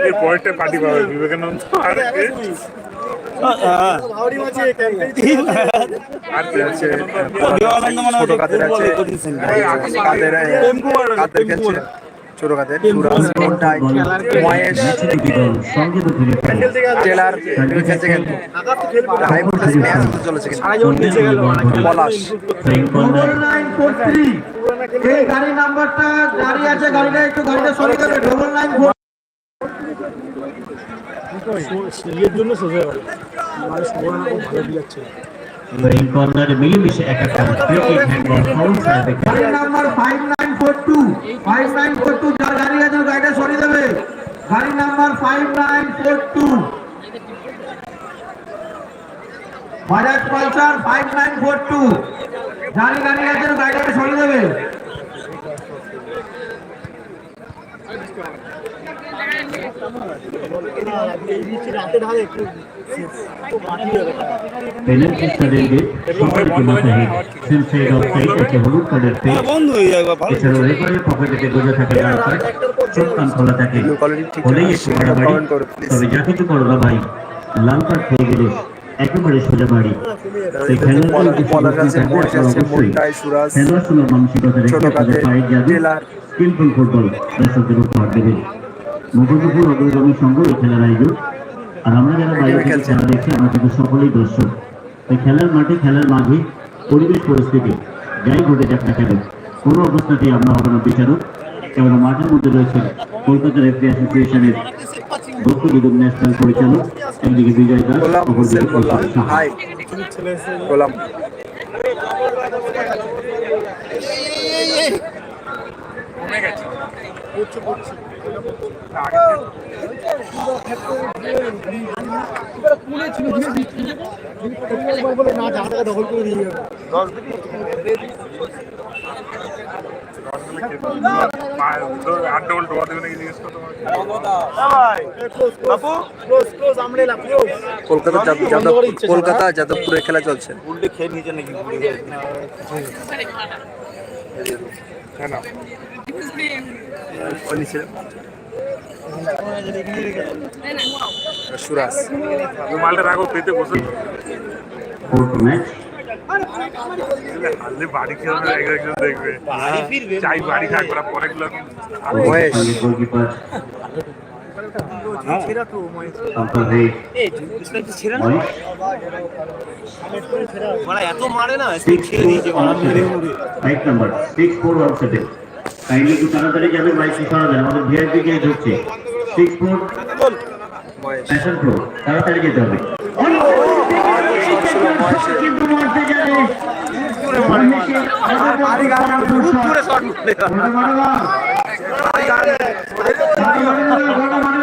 এই পয়েন্টে পার্টি পাবে বিবেকানন্দ আর ছোট কাদের আছে কাদের কাদের খেলছে ছোট কাদের সুরাজ কোনটাই মহেশ জেলার খেলছে কিন্তু হাই ভোল্টেজ ম্যাচ চলেছে কিন্তু পলাশ এই গাড়ি নাম্বারটা গাড়ি আছে গাড়িটা একটু গাড়িটা সরে ডবল নাইন ফোর এই কর্নারে মিলেমিশে এক একটা হ্যান্ডবল ফাউল সার্ভে গাড়ি number five nine four two four two যার গাড়ি আছে গাড়িটা সরে যাবে গাড়ি number five nine four two Bajaj Pulsar five nine four two গাড়ি গাড়ি আছে ওর গাড়িটাকে সরে যাবে আছে, থাকলে মহেশ আছে, অবশ্যই মোন্টাই, সুরাজ, খেলোয়াড় মানসিকতা রেখে তাদের জেলার। স্কিলফুল ফুটবল দর্শকদের উপহার দেবে। মুকুন্দপুর অগ্রগামী সংঘ এই খেলার আয়োজক আর আমরা যারা বাইরে থেকে খেলা দেখছি আমরা কিন্তু সকলেই দর্শক। এই খেলার মাঠে খেলার মাঝে পরিবেশ পরিস্থিতি যাই ঘটে যাক না কেন কোনো অবস্থাতেই আমরা হবে না বিচারক। কেবল মাঠের মধ্যে রয়েছে কলকাতা রেফারি অ্যাসোসিয়েশনের দক্ষিণ ন্যাশনাল পরিচালক একদিকে বিজয় দাস অপরদিকে কৌশল সাহা। নাকি কলকাতা যাদব যাদব কলকাতা যাদবপুরে খেলা চলছে না ওই নিচে। সুরাজ মালটা রাখো পেতে বসে। বাড়ি খেলবে একজন দেখবে। চাই বাড়ি থাকবে পরে গুলো মহেশ গোলকিপার সম্পর্কে মহেশ এত মারে না bike number six four one seven kindly একটু তাড়াতাড়ি যাবে বাইকটি সরাবেন আমাদের ভিআইপি গিয়ে ঢুকছে সিক্স ফোর প্যাশন প্রো তাড়াতাড়ি যেতে হবে কিন্তু মারতে যাবে মহেশের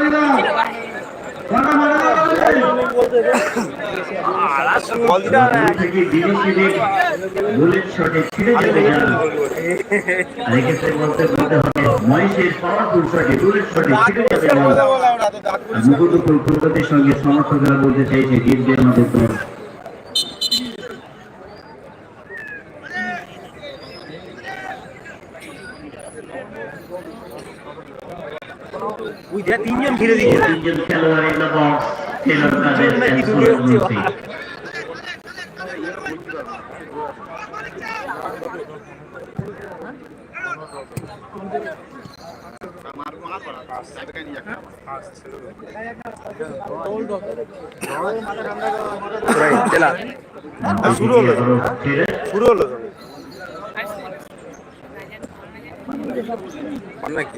সঙ্গে সমর্থকরা বলতে চাইছে জিতবে আমাদের তিনজন ঘিরে দিয়েছে। তিনজন খেলোয়াড় in the box খেলোয়াড় তাদের জেলা শুরু হলো শুরু হলো নাকি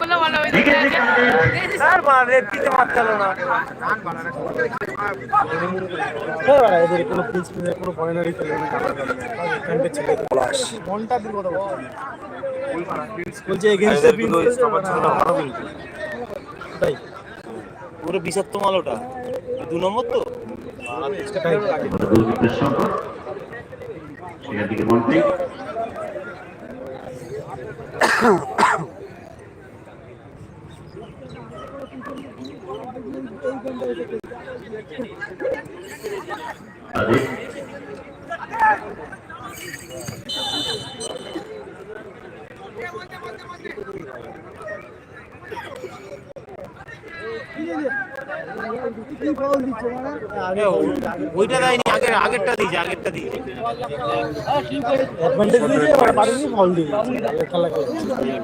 কারণে হুইসেল বেজেছে ব্যাটসম্যান অসীম সাহা বিপজ্জনক জায়গা থেকে থেকে এই মুখে মুকুন্দপুর প্রগতির সঙ্গে রণপুর থেকে আবারও এই যদি করলে ভালো হইতো এক্ষেত্রে কাদের স্যার মারে পিতে মারতে না। পুরো বিষাক্ত মাল ওটা। দু নম্বর তো? সেখান থেকে মন্ত্রী। ওইটা দেয়নি আগের আগেরটা দিয়েছে আগেরটা দিয়েছে।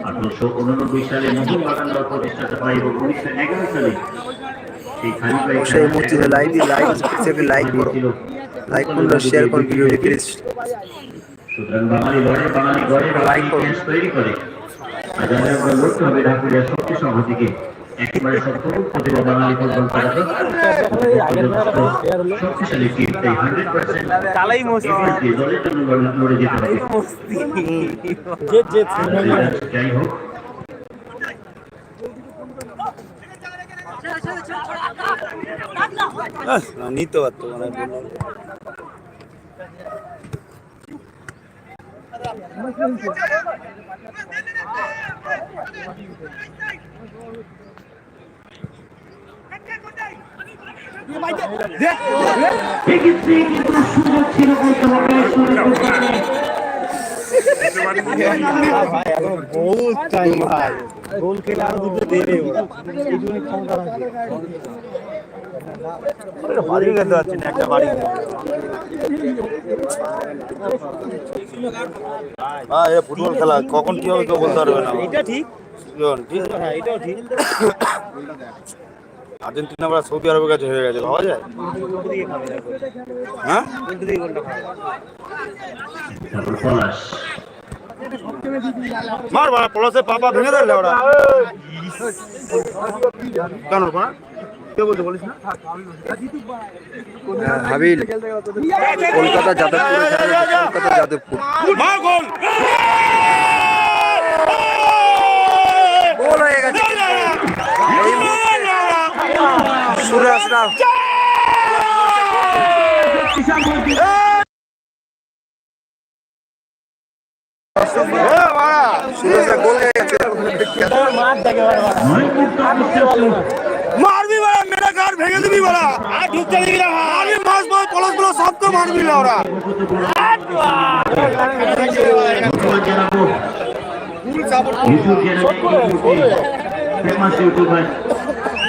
আঠারোশো উননব্বই সালে মোহন বাগান দল প্রতিষ্ঠাতা এবং উনিশশো এগারো সালে। সেই এই মসজিদে লাইভ লাইক সেকে লাইক করো। লাইক করো শেয়ার করো ভিডিওটি প্লিজ সুতরাং বাঙালি লড়ে বাঙালি গড়ে বাঙালি ইতিহাস তৈরি করে। আজ আমরা আমরা লড়তে হবে ঢাকুরিয়া শক্তি সংঘ একেবারে সক্ষম প্রতিভা বাঙালি ফুটবল খেলাতে শক্তিশালী টিম তাই হান্ড্রেড পার্সেন্ট তালাই মস্তি। দলের জন্য লড়ে- লড়ে যেতে হবে। যাই হোক নিতে পারতো মানে এক্ষেত্রে কিন্তু সুযোগ ছিল বলতে হবে দিতে পারিনি। বাড়ি খেতে পারছি না একটা বাড়ি হ্যাঁ এ ফুটবল খেলা কখন কি হবে কেউ বলতে পারবে না এটা ঠিক? ঠিক? হ্যাঁ এটাও ঠিক। আর্জেন্টিনা সৌদি আরবের কাছে হেরে গেছে ভাবা যায়? হ্যাঁ? মার পাপা ভেঙে দিলে ওরা। কেন ওরা কে বলতে বলিস না হ্যাঁ, হাবিল কলকাতা যাদবপুর। কলকাতা যাদবপুর গোল হয়ে গেছে। গোল হয়ে গেছে। মারবি বাড়া মেরে কার ভেঙে দিবি বাড়া আর ঢুকতে দিবি না। মারবি মাছ মাছ পলাশগুলো সব তো মারবি না ওরা। ফেমাস ইউটিউবার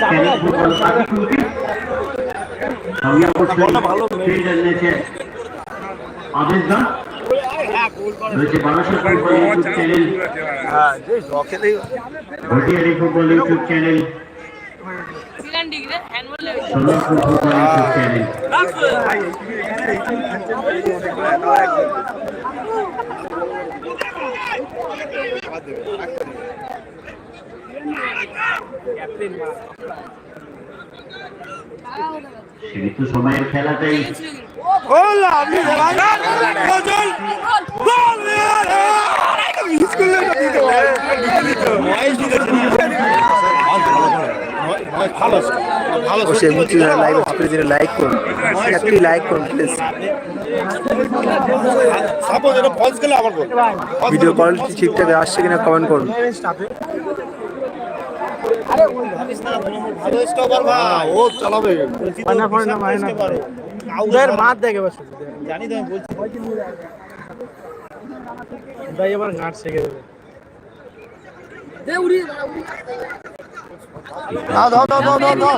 চ্যানেল ফুটবল আকিকুলকে সঙ্গে অবশ্যই ফিল্ড জানিয়েছে আদেশ দা রয়েছে Barasat football YouTube channel Ghatiari football YouTube channel. সিলান degree annual সীমিত সময়ের খেলাটাই গোল আপনি গোল। গোল অবশ্যই লাইভ প্লিজ লাইক করুন একটি লাইক করুন প্লিজ সাপোজ এটা ফলস গেলে আবার গোল ভিডিও কোয়ালিটি ঠিকঠাক আসছে কিনা কমেন্ট করুন। ভালো স্টপার ভাই ও চালাবে। উদয়ের মাঠ দেখে বসে। জানি তো আমি বলছি। ভাই শিখে দেবে। দাও দাও দাও দাও দাও দাও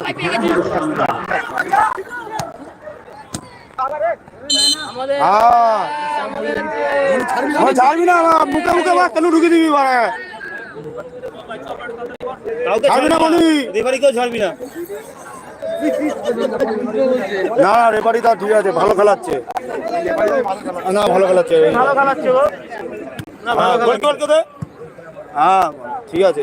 হ্যাঁ ছাড়বি না আমার মুখে মুখে কেন ঢুকে দিবি বাড়া ছাড়বি না বলি রেফারি কেউ ছাড়বি না না রেফারি তা ঠিক আছে ভালো খেলাচ্ছে। না ভালো খেলাচ্ছে ভালো খেলাচ্ছে হ্যাঁ ঠিক আছে।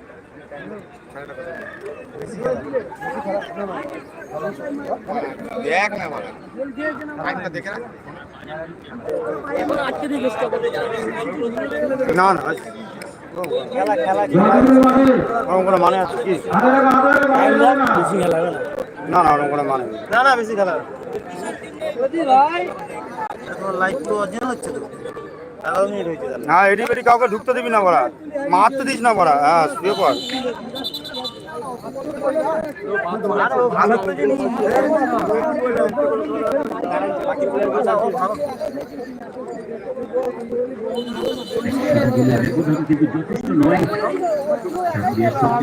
দেখ না মারা দেখে না না না ওরকম কোনো মানে আছে কি? না না ওরকম কোনো মানে না না বেশি খেলা। লাইফ তো অরিজিনাল হচ্ছে তো এগারো মিনিট হয়েছে তাহলে হ্যাঁ এডি বেডি কাউকে ঢুকতে দিবি না বড়া। মারতে দিস না বড়া। হ্যাঁ শুয়ে পড়।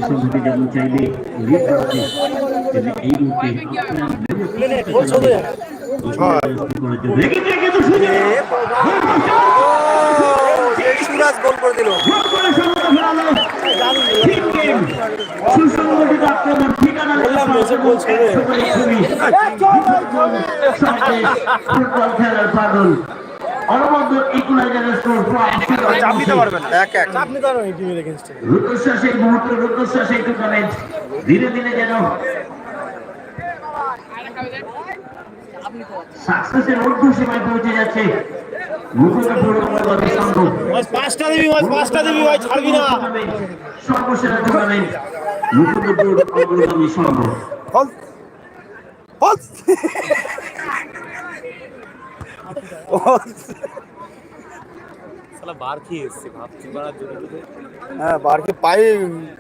যথেষ্ট যেমন চাইলে মুহূর্তে সুরাজ গোল করে দিল। ধীরে ধীরে যেন সাকসেসের ঊর্ধ্ব সীমায় পৌঁছে যাচ্ছে। পাঁচটা দিবি ভাই পাঁচটা দিবি ভাই ছাড়বি না। বার খেয়ে এসছে ভাবছি বাড়ার জন্য হ্যাঁ। বারকে পায়ে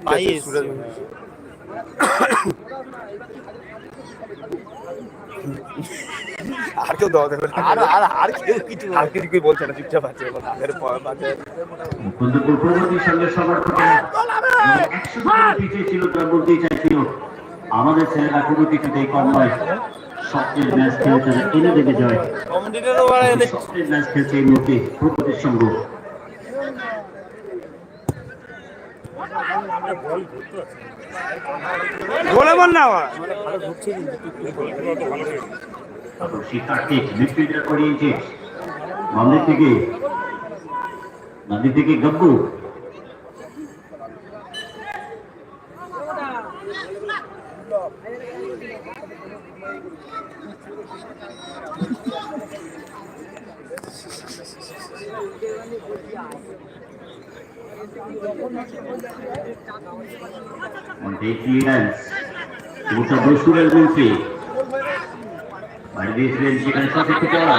পায়ে এসছে। আর কেউ দাও দেখবে আর আর আর কেউ কিছু আর কিছু বলছে না চুপচাপ আছে এখন আগের আমাদের ছেলেরা কোনো কিছুতেই কম নয়। সবচেয়ে ম্যাচ খেলে তারা এনে দেবে জয় সবচেয়ে ম্যাচ খেলছে এই মুহূর্তে প্রগতির সঙ্গ বলে মন না আবার। সেই কার্তিক মিডফিল্ডার করিয়েছে বামদিক থেকে বামদিক থেকে গব্বু And they clearance. বলছে বাইরে দিয়েছিলেন সেখানে সঠিক পড়া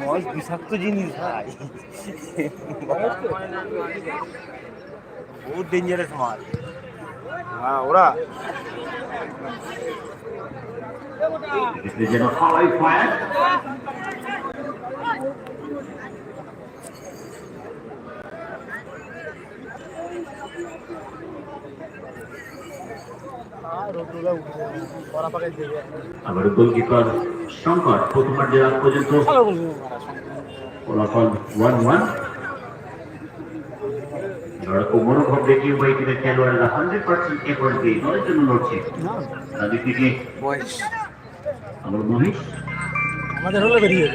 মজ বিষাক্ত জিনিস ভাই। বহুত ডেঞ্জারাস মাছ হ্যাঁ ওরা। যেন হাওয়াই ফায়ার আবার গোলকিপার শঙ্কর প্রথমার্ধের আগ পর্যন্ত। ফলাফল ওয়ান ওয়ান মনোভাব দেখে উভয় টিমের খেলোয়াড়রা হান্ড্রেড পার্সেন্ট এফোর্ট দিয়ে দলের জন্য লড়ছে। তাদের থেকে বয়স আমার আমাদের হলে বেরিয়ে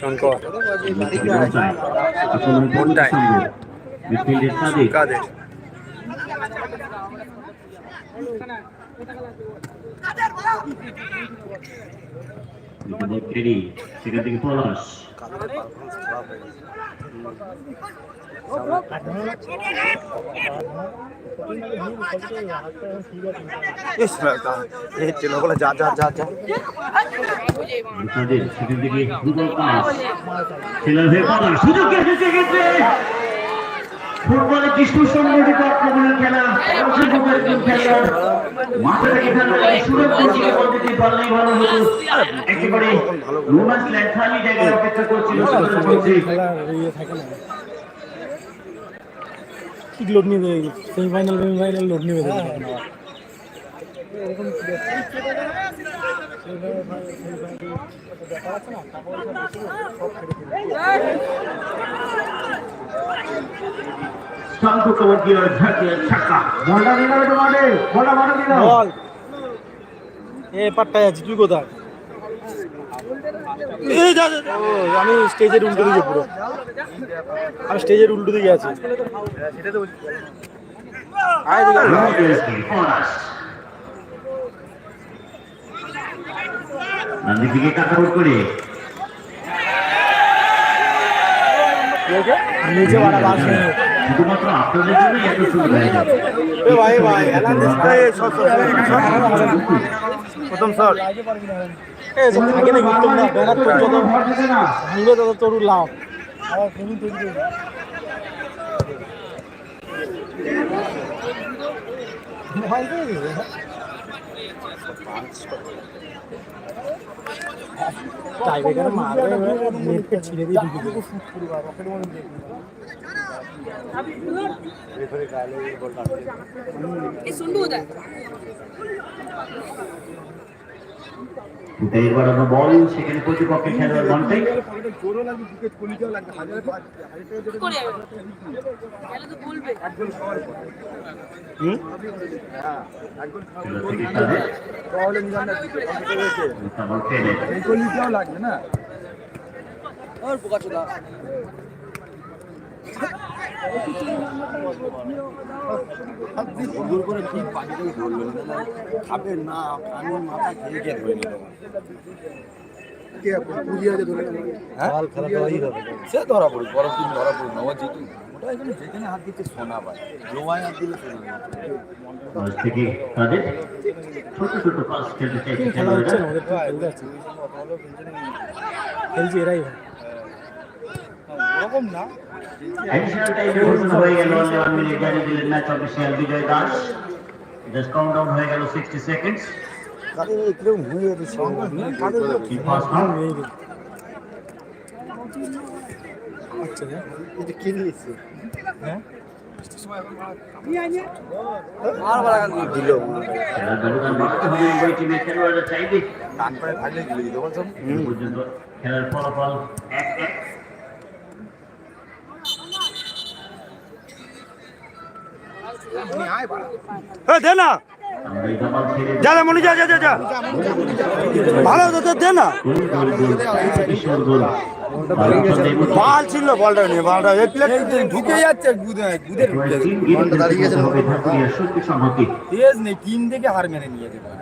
শঙ্কর। মিডফিল্ডের সাদিক কাদের? টেরি সেখান থেকে পলাশ যা যা যা সেখান থেকে সুযোগ এসেছে ফুটবলে কৃষ্ণ সংগঠিত আক্রমণের খেলা অংশগ্রহণের একজন মাঠে থেকে সুযোগ দিচ্ছে বল পারলেই ভালো হতো। একেবারে রোমান্স ল্যান্ড জায়গায় অপেক্ষা করছিল ঠিক লোড নিয়ে দেবে সেমিফাইনাল সেমিফাইনাল লোড নিয়ে দেবে শান্ত কবর দিয়ে ঝাঁকিয়ে ছাক্কা বলটা নিয়ে যাবে তো বলটা মাঠে নিয়ে যাও বল এ পাট্টায় আছি তুই কোথায় আমি স্টেজের উল্টো দিকে পুরো আমি স্টেজের উল্টো দিকে আছি আয় দিকে দিকে কাটাউট করে। নিচে বাড়া বাস নেই। শুধুমাত্র আপনাদের জন্য এত সুবিধা হয়ে যাবে ভাই ভাই প্রথম সব থাকে নাকি উত্তম না ব্যানার তোর যত ভর দিতে না ভাঙবে তত তোর লাভ। আবার তুমি তৈরি করে দাও। ভয় পেয়ে গেছে, হ্যাঁ? টাইব্রেকারে মারবে এবার নেট পেট ছিঁড়ে দিয়ে ঢুকে দেবে। এই শুনব কোথায় ফুটাই বাড়ানো বল সেখানে প্রতিপক্ষের খেলোয়াড় করে হবে। সে ধরা পড়ুক বরফ দিন ধরা পড়ুক না ও জিতু। ওটা এখানে যেখানে হাত দিচ্ছে সোনা পায় লোমায় হাত দিলে সোনা পায়। থেকে তাদের ছোট ছোট পাস খেলতে চাইছে খেলা না। অ্যাডিশনাল টাইমে ঘোষণা হয়ে গেল অনলি ওয়ান মিনিট দিলেন match official Bijoy Das just count down হয়ে গেল সিক্সটি সেকেন্ডস। আচ্ছা হ্যাঁ? খেলার ব্যবধান বাড়াতে হবে দে না যা মনি যা যা যা যা ভালো তো তো দে না বাল ছিল বলটা নিয়ে বলটা এই প্লেট ঢুকে যাচ্ছে গুদে গুদে ঢুকে গিরিতে দাঁড়িয়ে গেছে তেজ নেই তিন থেকে হার মেনে নিয়ে যেতে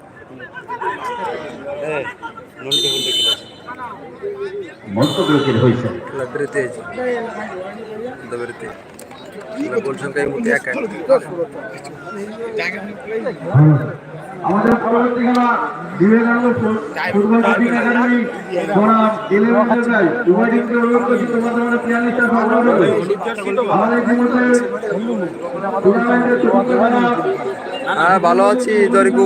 হ্যাঁ নুনটে ফুলটে খেলেছে মন্তব্যের হয়েছে গোল সংখ্যা এই মুহূর্তে এক এক। আমাদের পরবর্তী খেলা বিবেকানন্দ ফুটবল কোচিং একাডেমি বনাম ইলেভেন লেভেল উভয় টিমকে অনুরোধ করছি তোমাদের মধ্যে প্লেয়ার সংগ্রহ করবে? আমাদের ইতিমধ্যে টুর্নামেন্টের চতুর্থ খেলা হ্যাঁ ভালো আছি না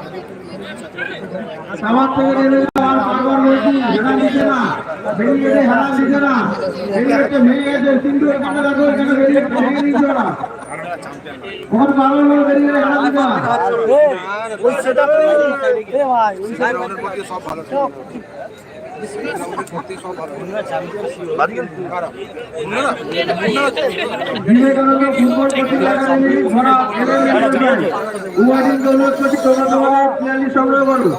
আমার থেকে নেমে যাও বারবার বলছি হেলা নিচে না বেরিয়ে গেলে নিচে না বেরিয়ে ভেঙে গেছে কিন্তু এখানে রাখো এখানে বেরিয়ে ভেঙে নিচে না ওর বারবার বলে বেরিয়ে গেলে নিচে না ওই সেটআপ এ ভাই ওই বিবেকানন্দ ফুটবল কোচিং একাডেমি ভরা উমাদিন দৌলত কোচিং তোমরা সংগ্রহ করো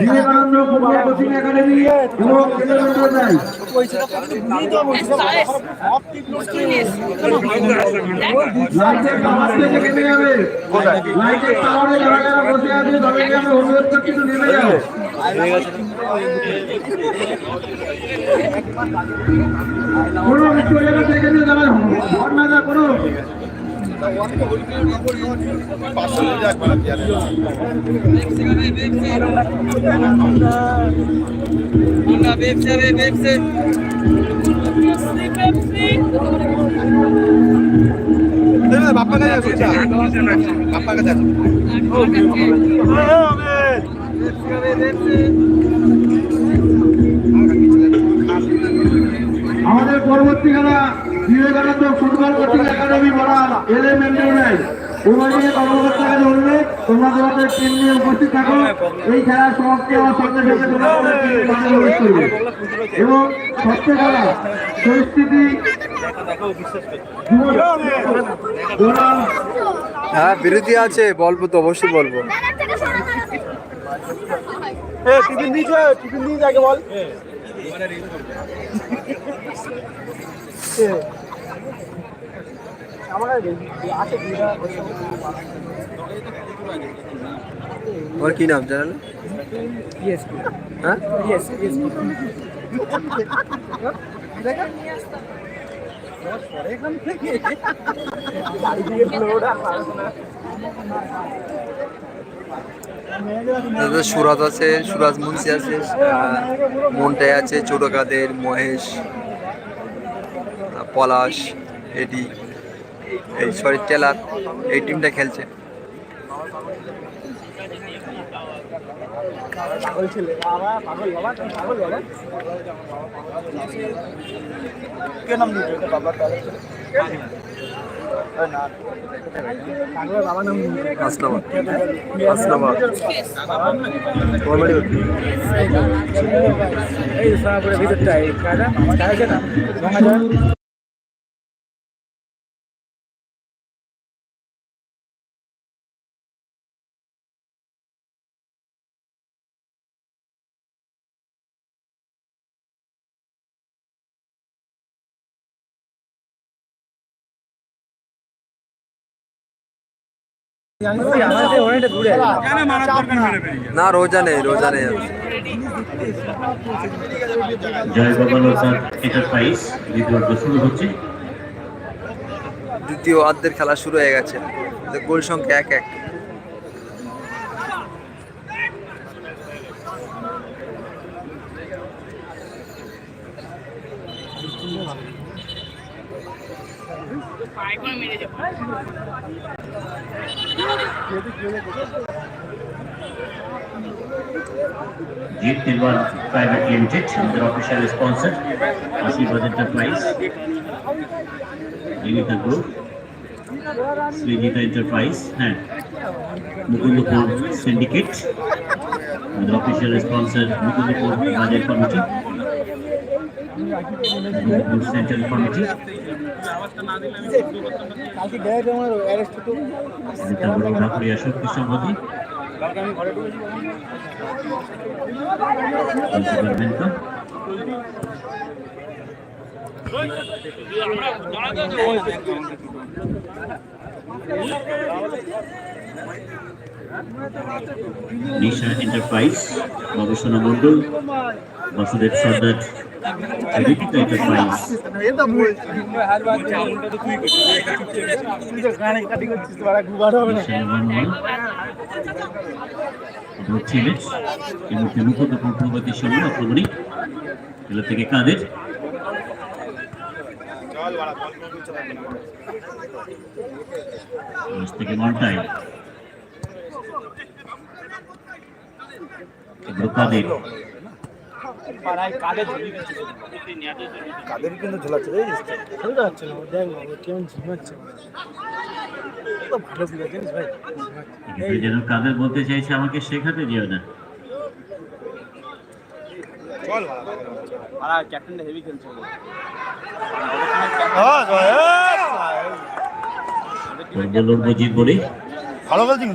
বিবেকানন্দ কোচিং একাডেমি এবং লাইটের টাওয়ার থেকে নেমে যাবে লাইটের টাওয়ারে যারা যারা বসে আছে, তাদেরকে আমি অনুরোধ করছি, একটু নেমে যাও। কোনো কিছু জায়গা থেকে নিয়ে যাবে ভর না যা কোনো আমাদের বিবেকানন্দ ফুটবল কোচিং একাডেমি বলা এলিমেন্টারি নাই উভয়কে কর্মকর্তার কাছে অনুরোধ তোমরা তোমাদের টিম নিয়ে উপস্থিত থাকো। এই খেলা সমাপ্তি হওয়ার সঙ্গে সঙ্গে তোমরা প্রবেশ করবে এবং সবচেয়ে খেলা পরিস্থিতি হ্যাঁ বিরতি আছে বলব তো অবশ্যই বলব। টিফিন দিয়েছে? বল। ওর কি নাম জানেন হ্যাঁ? সুরাজ আছে সুরাজ মুন্সি আছে মন্টাই আছে চোরকাদের মহেশ পলাশ এডি। এই সরি টেলার এই টিমটা খেলছে। কে নাম না রোজা নেই রোজা নেই দ্বিতীয় অর্ধের খেলা শুরু হয়ে গেছে। গোল সংখ্যা এক এক। Jeep Tilwar Private Limited, their official sponsor, Ashirvad Enterprise, Limited Group, Srijita Enterprise, and Mukundapur Syndicate, their official sponsor, Mukundapur Budget Committee, Mukundapur Central Committee. কালকে অ্যারেস্ট কালকে আমি ঘরে ঢুকেছি। নিশা এন্টারপ্রাইজ গবেষণা মন্ডল বাসুদেব সর্দার মুহূর্তে মুকুন্দপুর প্রগতির সঙ্গে আক্রমণী খেলা থেকে কাদের পাঁচ থেকে কাদের কাদের কিন্তু ঝোলাচ্ছে ঝোলা যাচ্ছে না দেখ কেমন ঝিমাচ্ছে ভালো ছিল ভাই? যেন কাদের বলতে চাইছে আমাকে শেখাতে দিও না। চল। আর ক্যাপ্টেন হেভি খেলছে বলুন ভালো বলছি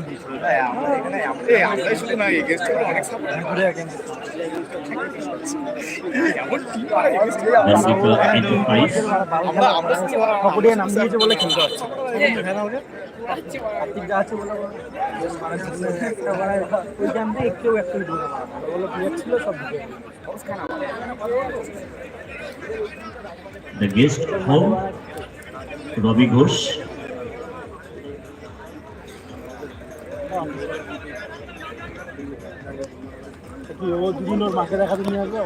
The guest home, Robbie Ghosh. ও দুজনের মাকে দেখাতে নিয়ে আসবে